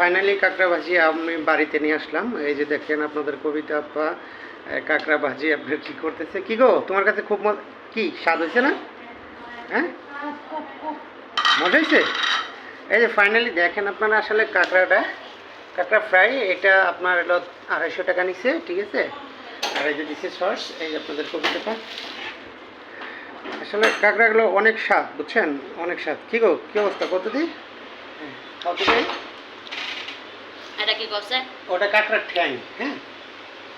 Finally কাঁকড়া ভাজি আমি বাড়িতে নিয়ে আসলাম। এই যে দেখেন আপনাদের কবিতা আপা কাঁকড়া ভাজি আপনার কি করতেছে? কি গো, তোমার কাছে খুব কি, স্বাদ হয়েছে না? হ্যাঁ? মজা হয়েছে? এই যে ফাইনালি দেখেন আপনারা আসলে কাঁকড়াটা। কাঁকড়া ফ্রাই এটা আপনার হলো আড়াইশো টাকা নিচ্ছে ঠিক আছে? আর এই যে দিচ্ছে সস এই যে আপনাদের কবিতাটা। আসলে কাঁকড়াগুলো অনেক স্বাদ, বুঝছেন? অনেক স্বাদ। কি গো, কি অবস্থা? কত দিই কত দিই কি করছে? ওটা কাঁকড়ার ঠ্যাং হ্যাঁ?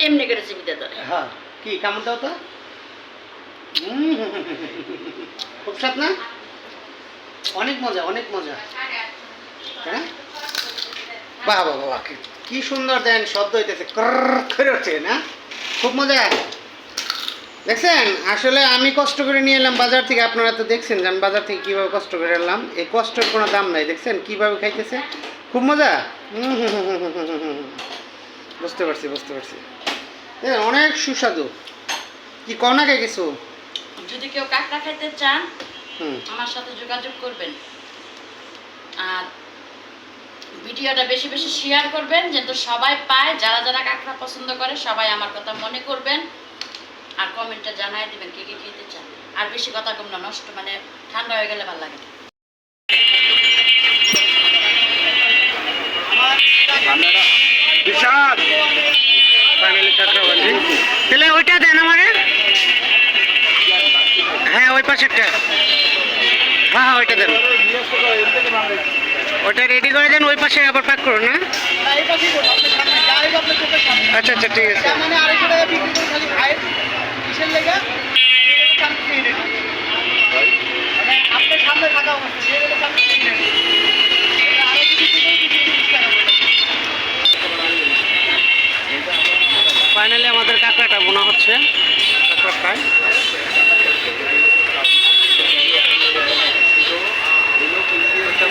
এমনি করে চিবিতে ধরে। হ্যাঁ কি কেমন দাও তো? খুব স্বাদ না? অনেক মজা অনেক মজা। হ্যাঁ? বাহ বাহ বাহ কি- সুন্দর দেন শব্দ হইতেছে করে উঠছে না? খুব মজা। দেখছেন আসলে আমি কষ্ট করে নিয়ে এলাম বাজার থেকে আপনারা তো দেখছেন যে আমি বাজার থেকে কীভাবে কষ্ট করে এলাম। এই কষ্টের কোনো দাম নাই দেখছেন কীভাবে খাইতেছে? খুব মজা? বুঝতে পারছি বুঝতে পারছি। অনেক সুস্বাদু। কি কনা খাই গেছো যদি কেউ কাঁকড়া খাইতে চান আমার সাথে যোগাযোগ করবেন। আর ভিডিওটা বেশি বেশি শেয়ার করবেন যেন সবাই পায় যারা যারা কাঁকড়া পছন্দ করে সবাই আমার কথা মনে করবেন। আর কমেন্টটা জানাই দিবেন কে কে খেতে চান। আর বেশি কথা কম না নষ্ট মানে ঠান্ডা হয়ে গেলে ভালো লাগে বিশাল ফাইনালি কাঁকড়া তাহলে ওইটা দেন আমারে হ্যাঁ ওই পাশেরটা। হ্যাঁ হ্যাঁ ওইটা দেন। ওটা রেডি করে দেন ওই পাশে আবার প্যাক করুন না আচ্ছা আচ্ছা ঠিক আছে। ফাইনালি আমাদের কাঁকড়াটা বোনা হচ্ছে। কাঁকড়া ফ্রাই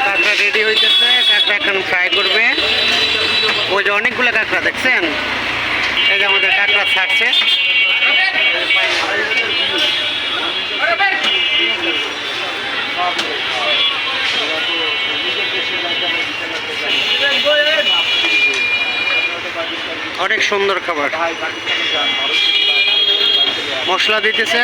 কাঁকড়া রেডি হইতেছে। কাঁকড়া এখন ফ্রাই করবে। ওই যে অনেকগুলো কাঁকড়া দেখছেন? এই যে আমাদের কাঁকড়া ছাড়ছে। অনেক সুন্দর খাবার। মশলা দিতেছে?